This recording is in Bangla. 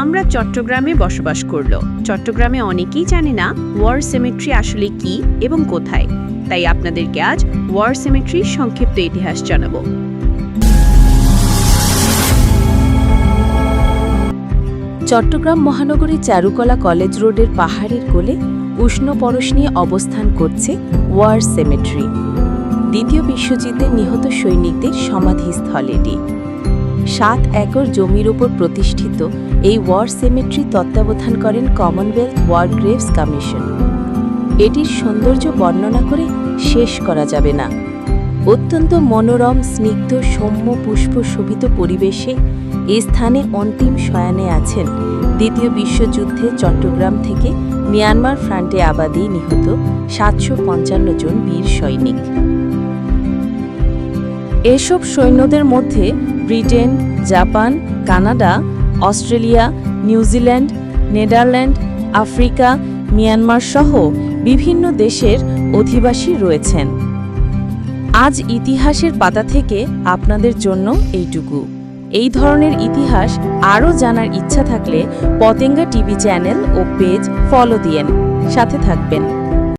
আমরা চট্টগ্রামে বসবাস করল। চট্টগ্রামে অনেকেই জানে না ওয়ার সেমেট্রি আসলে কি এবং কোথায়। তাই আপনাদেরকে আজ ওয়ার সেমেট্রির সংক্ষিপ্ত ইতিহাস জানাব। চট্টগ্রাম মহানগরী চারুকলা কলেজ রোডের পাহাড়ের কোলে উষ্ণ পরশ নিয়ে অবস্থান করছে ওয়ার সেমেট্রি। দ্বিতীয় বিশ্বযুদ্ধে নিহত সৈনিকদের সমাধিস্থল এটি। সাত একর জমির ওপর প্রতিষ্ঠিত এই ওয়ার সেমেট্রি তত্ত্বাবধান করেন কমনওয়েলথ ওয়ার গ্রেভস কমিশন। এটির সৌন্দর্য বর্ণনা করে শেষ করা যাবে না। অত্যন্ত মনোরম, স্নিগ্ধ, সৌম্য পুষ্প শোভিত পরিবেশে এ স্থানে অন্তিম শয়ানে আছেন দ্বিতীয় বিশ্বযুদ্ধে চট্টগ্রাম থেকে মিয়ানমার ফ্রান্টে আবাদি নিহত সাতশো পঞ্চান্ন জন বীর সৈনিক। এসব সৈন্যদের মধ্যে Britain, Japan, Canada, Australia, New Zealand, Netherland, Africa, Myanmar সহ বিভিন্ন দেশের অধিবাসী রয়েছেন। আজ ইতিহাসের পাতা থেকে আপনাদের জন্য এইটুকু। এই ধরনের ইতিহাস আরও জানার ইচ্ছা থাকলে পতেঙ্গা টিভি চ্যানেল ও পেজ ফলো দিয়েন। সাথে থাকবেন।